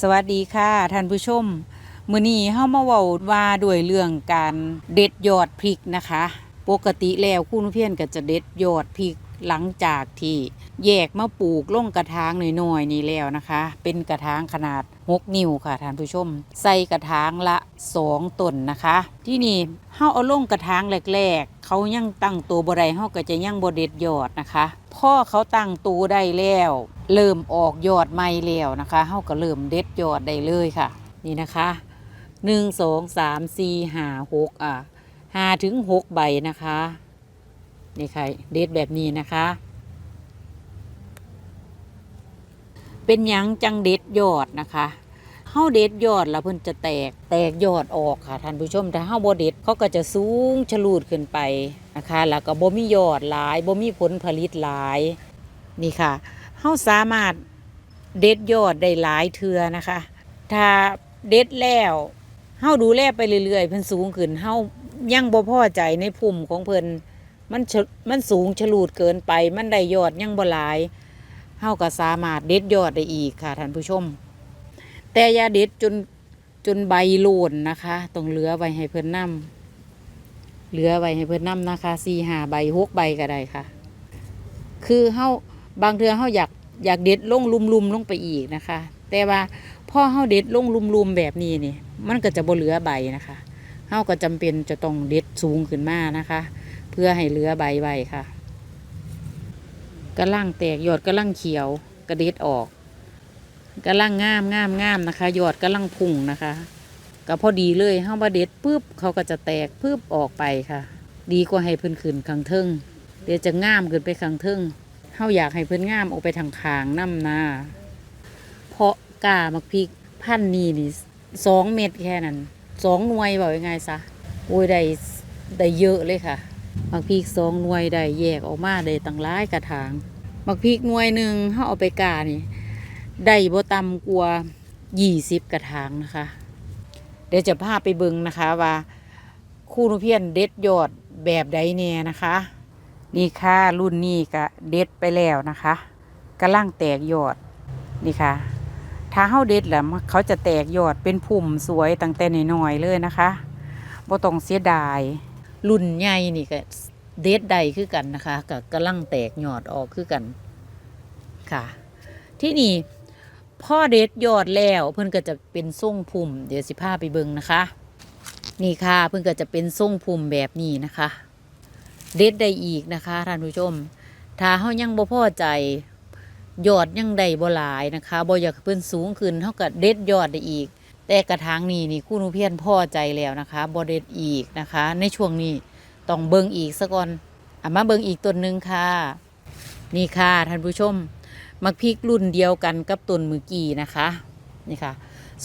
สวัสดีค่ะท่านผู้ชม มื้อนี้เฮามาเว้าว่าด้วยเรื่องการเด็ดยอดพริกนะคะ ปกติแล้วคุณเพียนก็จะเด็ดยอดพริกหลังจากที่แยกมาปลูกลงกระถางน้อยๆนี่แล้วนะคะ เป็นกระถางขนาด 6 นิ้วค่ะท่านผู้ชม ใส่กระถางละ2ต้นนะคะ ที่นี่เฮาเอาลงกระถางแรกๆเขายังตั้งตัวบ่ได้เฮาก็จะยังบ่เด็ดยอดนะคะพ่อเขาตั้งตัวได้แล้ว เริ่มออกยอดใหม่แล้วนะคะเฮาก็เริ่มเด็ดยอดได้เลยค่ะ นี่นะคะหนึ่งสองสามสี่ห้าหกอะห้าถึงหกใบนะคะนี่ค่ะเด็ดแบบนี้นะคะ เป็นยังจังเด็ดยอดนะคะเฮาเด็ดยอดแล้วเพิ่นจะแตกแตกยอดออกค่ะท่านผู้ชมแต่เฮาบ่เด็ดเขาก็จะสูงชะลูดขึ้นไปนะคะ แล้วก็บ่มียอดหลายบ่มีผลผลิตหลายนี่ค่ะ เฮาสามารถเด็ดยอดได้หลายเทือนะคะ ถ้าเด็ดแล้วเฮาดูแลไปเรื่อยๆเพิ่นสูงขึ้นเฮายังบ่พอใจในพุ่มของเพิ่นมันมันสูงฉลูดเกินไป มันได้ยอดยังบ่หลายเฮาก็สามารถเด็ดยอดได้อีกค่ะท่านผู้ชม แต่อย่าเด็ดจนจนใบโลนนะคะต้องเหลือไว้ให้เพิ่นนํเหลือไว้ให้เพิ่นนํนะคะสี่หาใบหกใบก็ได้ค่ะ คือเฮาบางเทือเฮาอยาก อยากเด็ดลงลุมๆลงไปอีกนะคะ แต่ว่าพ่อเฮาเด็ดลงลุมๆแบบนี้นี่ มันก็จะบ่เหลือใบนะคะเฮาก็จำเป็นจะต้องเด็ดสูงขึ้นมานะคะ เพื่อให้เหลือใบไว้ค่ะกระลังแตกยอดกระลังเขียวกระเด็ดออกกระลังงามงามงามนะคะยอดกระลังพุ่งนะคะก็พอดีเลยเฮามาเด็ดปุ๊บเขาก็จะแตกปุ๊บออกไปค่ะ ดีกว่าให้พิ่นขึ้นข้งเทิงเดี๋ยวจะงามขึ้นไปข้งเทิง เฮาอยากให้เพิ่นงามออกไปทางคางน้ำนาเพราะกามักพริกพันนี้นี่สองเม็ดแค่นั้นสองหน่วยบอกยังไงซะโอ้ยได้ได้เยอะเลยค่ะมักพริกสองหน่วยได้แยกออกมาได้ตั้งหลายกระถางมักพริกหน่วยหนึ่งเขาเอาไปกานี่ได้บ่ต่ำกว่ายี่สิบกระถางนะคะ เดี๋ยวจะพาไปเบิ่งนะคะว่าคู่นุเพียนเด็ดยอดแบบใดแน่นะคะ นี่ค่ะรุ่นนี้ก็เด็ดไปแล้วนะคะกำลังแตกยอดนี่ค่ะ ถ้าเฮาเด็ดแล้วเขาจะแตกยอดเป็นพุ่มสวยตั้งแต่น้อยๆเลยนะคะบ่ต้องเสียดาย รุ่นใหญ่นี่ก็เด็ดใดคือกันนะคะก็กำลังแตกยอดออกคือกันค่ะ ที่นี่พ่อเด็ดยอดแล้วเพิ่นก็จะเป็นทรงพุ่มเดี๋ยวสิพาไปเบิ่งนะคะ นี่ค่ะเพิ่นก็จะเป็นทรงพุ่มแบบนี้นะคะ เด็ดได้อีกนะคะท่านผู้ชม ถ้าเฮายังบ่พอใจยอดยังได้บ่หลายนะคะบ่อยากเพิ่นสูงขึ้นเฮาก็เด็ดยอดได้อีก แต่กระถางนี้นี่คุณอุเพียนพอใจแล้วนะคะบ่เด็ดอีกนะคะ ในช่วงนี้ต้องเบิ่งอีกซะก่อนอะมาเบิ่งอีกต้นหนึงค่ะ นี่ค่ะท่านผู้ชม มักพริกรุ่นเดียวกันกับต้นมือกีนะคะนี่ค่ะ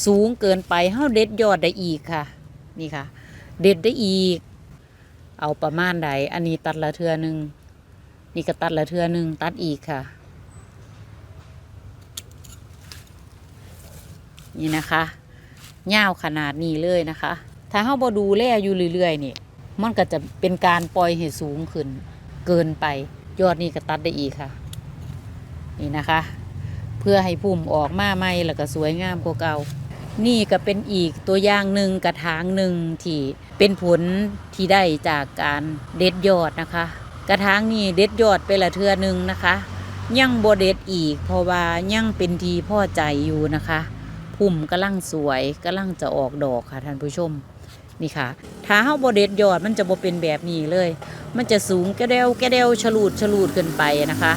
สูงเกินไปเฮาเด็ดยอดได้อีกค่ะ นี่ค่ะ เด็ดได้อีก เอาประมาณใด อันนี้ตัดละเทือหนึ่งนี่ก็ตัดละเทือหนึ่งตัดอีกค่ะ นี่นะคะยาวขนาดนี้เลยนะคะ ถ้าเฮาบ่ดูแลอยู่เรื่อยๆนี่มันก็จะเป็นการปล่อยให้สูงขึ้น เกินไป ยอดนี่ก็ตัดได้อีกค่ะ นี่นะคะ เพื่อให้พุ่มออกมาใหม่แล้วก็สวยงามกว่าเก่า นี่ก็เป็นอีกตัวอย่างหนึ่งกระถางหนึ่งที่เป็นผลที่ได้จากการเด็ดยอดนะคะ กระถางนี้เด็ดยอดไปละเทือหนึ่งนะคะ ยังบ่เด็ดอีก เพราะว่ายังเป็นทีพ่อใจอยู่นะคะพุ่มกำลังสวยกำลังจะออกดอกค่ะท่านผู้ชมนี่ค่ะถ้าเฮาบ่เด็ดยอดมันจะบ่เป็นแบบนี้เลย มันจะสูงแกเดวแกเดวฉลูดฉลูดเกินไปนะคะ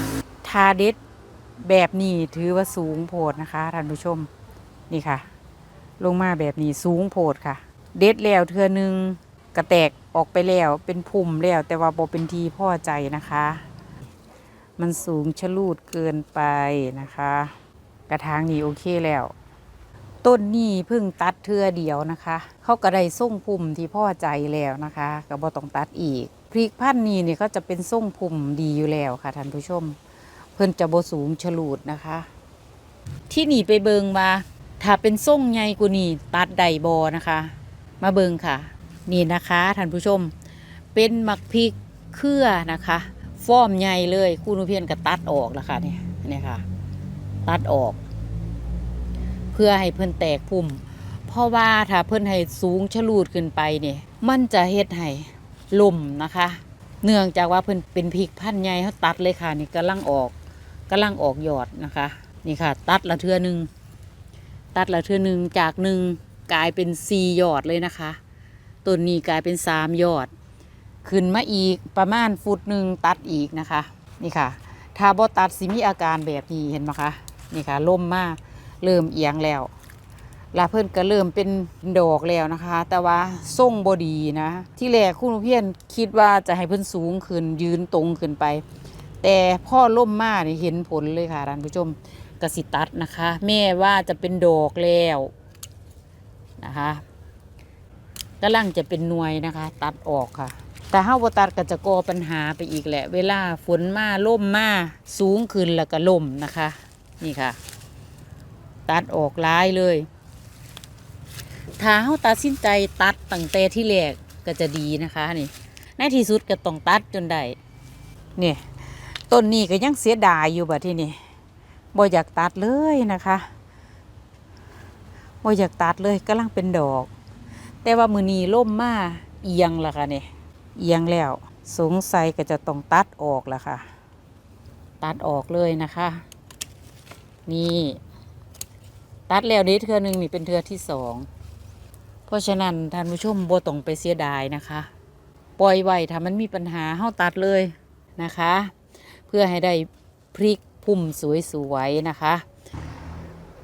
ถ้าเด็ดแบบนี้ถือว่าสูงโพดนะคะท่านผู้ชมนี่ค่ะ ลงมาแบบนี้สูงโพดค่ะ เด็ดแล้วเทือหนึงกระแตกออกไปแล้วเป็นพุ่มแล้ว แต่ว่าบ่เป็นทีพ่อใจนะคะ มันสูงชะลูดเกินไปนะคะ กระถางนี้โอเคแล้ว ต้นนี้เพิ่งตัดเทือเดียวนะคะ เขาก็ได้ส่งพุ่มที่พ่อใจแล้วนะคะก็บ่ต้องตัดอีก พริกพันธุ์นี้เนี่ยก็จะเป็นส่งพุ่มดีอยู่แล้วค่ะท่านผู้ชม เพิ่นจะบ่สูงฉลูดนะคะ ที่นี่ไปเบิงว่า ถ้าเป็นส่งใหญ่กว่านี้ตัดใดบอนะคะ มาเบิงค่ะ นี่นะคะท่านผู้ชม เป็นมักพริกเครือนะคะฟอร์มใหญ่เลยคุณอุเพียนก็ตัดออกแล้วค่ะเนี่ยเนี่ยค่ะ ตัดออก เพื่อให้เพิ่นแตกพุ่ม เพราะว่าถ้าเพิ่นให้สูงชะลูดขึ้นไปเนี่ยมันจะเฮ็ดให้ล่มนะคะ เนื่องจากว่าเพิ่นเป็นพริกพันธุ์ใหญ่เขาตัดเลยค่ะ นี่กำลังออกกำลังออกยอดนะคะ นี่ค่ะ ตัดละเทือนึง ตัดละเทือหนึ่งจากหนึ่งกลายเป็นสี่ยอดเลยนะคะต้นนี้กลายเป็นสามยอด ขึ้นมาอีกประมาณฟุตหนึ่งตัดอีกนะคะนี่ค่ะถ้าบ่ตัดสิมีอาการแบบนี้เห็นไหมคะนี่ค่ะล่มมากเริ่มเอียงแล้วลาเพิ่นก็เริ่มเป็นดอกแล้วนะคะ แต่ว่าทรงบดีนะ ที่แรกคุณเพียนคิดว่าจะให้เพิ่นสูงขึ้นยืนตรงขึ้นไป แต่พ่อล่มมากนี่เห็นผลเลยค่ะท่านผู้ชม กสิตัดนะคะ แม่ว่าจะเป็นดอกแล้วนะคะกำลังจะเป็นหน่วยนะคะ ตัดออกค่ะ แต่ห้าบ่ตัดก็จะก่อปัญหาไปอีกแหละ เวลาฝนมาล่มมาสูงขึ้นแล้วก็ล่มนะคะ นี่ค่ะ ตัดออกร้ายเลย ถ้าเขาตัดสินใจตัดตั้งแต่ที่แรกก็จะดีนะคะนี่ในที่สุดก็ต้องตัดจนได้เนี่ยต้นนี้ก็ยังเสียดายอยู่แบบที่นี่ บ่อยากตัดเลยนะคะบ่อยากตัดเลยกำลังเป็นดอก แต่ว่ามือนีล่มมาเอียงละค่ะเนี่ยเอียงแล้วสงสัยก็จะต้องตัดออกละค่ะ ตัดออกเลยนะคะ นี่ตัดแล้วนี้เทือหนึ่งนี่เป็นเทือที่สองเพราะฉะนั้นท่านผู้ชมบ่ต้องไปเสียดายนะคะ ปล่อยไว้ถ้ามันมีปัญหาเฮาตัดเลยนะคะ เพื่อให้ได้พริก พุ่มสวยๆนะคะ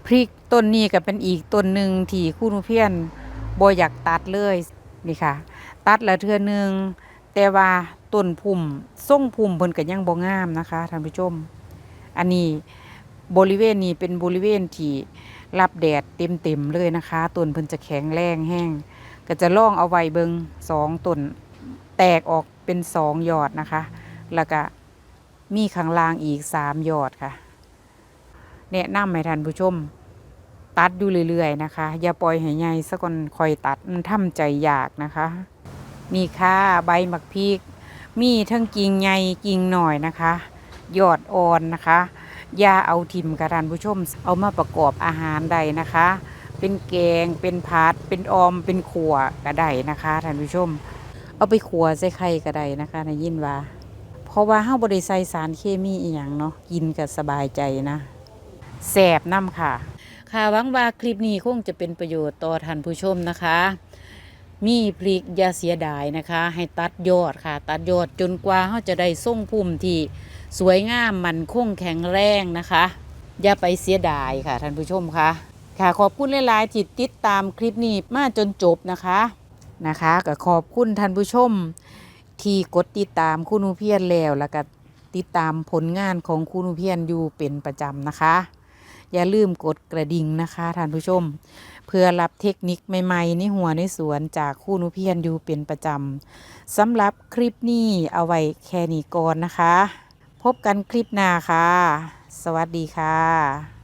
พริกต้นนี้ก็เป็นอีกต้นหนึ่งที่คุณเพียนบอยากตัดเลยนี่ค่ะ ตัดละเทือหนึ่งแต่ว่าต้นพุ่มส่งพุ่มเพิ่นก็ยังบ่งามนะคะท่านผู้ชม อันนี้บริเวณนี้เป็นบริเวณที่รับแดดเต็มเต็มๆเลยนะคะต้นเพิ่นจะแข็งแรงแห้ง ก็จะล่องเอาไว้เบิงสองต้นแตกออกเป็นสองยอดนะคะ แล้วก็ มีข้างล่างอีกสามยอดค่ะ แนะนำให้ท่านผู้ชม ตัดอยู่เรื่อยๆนะคะ อย่าปล่อยให้ใหญ่สักคนคอยตัดมันทำใจยากนะคะ นี่ค่ะใบหมักพริก มีทั้งกิ่งใหญ่กิ่งหน่อยนะคะ ยอดอ่อนนะคะอย่าเอาทิมกระทานผู้ชม เอามาประกอบอาหารใดนะคะ เป็นแกงเป็นผัดเป็นออมเป็นขัวก็ได้นะคะท่านผู้ชม เอาไปขัวใส่ไข่ก็ได้นะคะในยินว่า ราะว่าเฮาบ่ได้ใส่สารเคมีอีหยังเนาะกินก็สบายใจนะแสบน้ำค่ะ ค่ะหวังว่าคลิปนี้คงจะเป็นประโยชน์ต่อท่านผู้ชมนะคะ มีพริกอย่าเสียดายนะคะ ให้ตัดยอดค่ะ ตัดยอดจนกว่าเขาจะได้ส่งพุ่มที่สวยงามมันคงแข็งแรงนะคะ อย่าไปเสียดายค่ะท่านผู้ชมคะค่ะขอบคุณหลายๆที่ติดตามคลิปนี้มาจนจบนะคะนะคะก็ขอบคุณท่านผู้ชม ที่กดติดตามคุณอุเพียนแล้วแล้วก็ติดตามผลงานของคุณอุเพียนอยู่เป็นประจำนะคะ อย่าลืมกดกระดิ่งนะคะท่านผู้ชม เพื่อรับเทคนิคใหม่ๆในหัวในสวนจากคุณอุเพียนอยู่เป็นประจำสำหรับคลิปนี้เอาไว้แค่นี้ก่อนนะคะ พบกันคลิปหน้าค่ะ สวัสดีค่ะ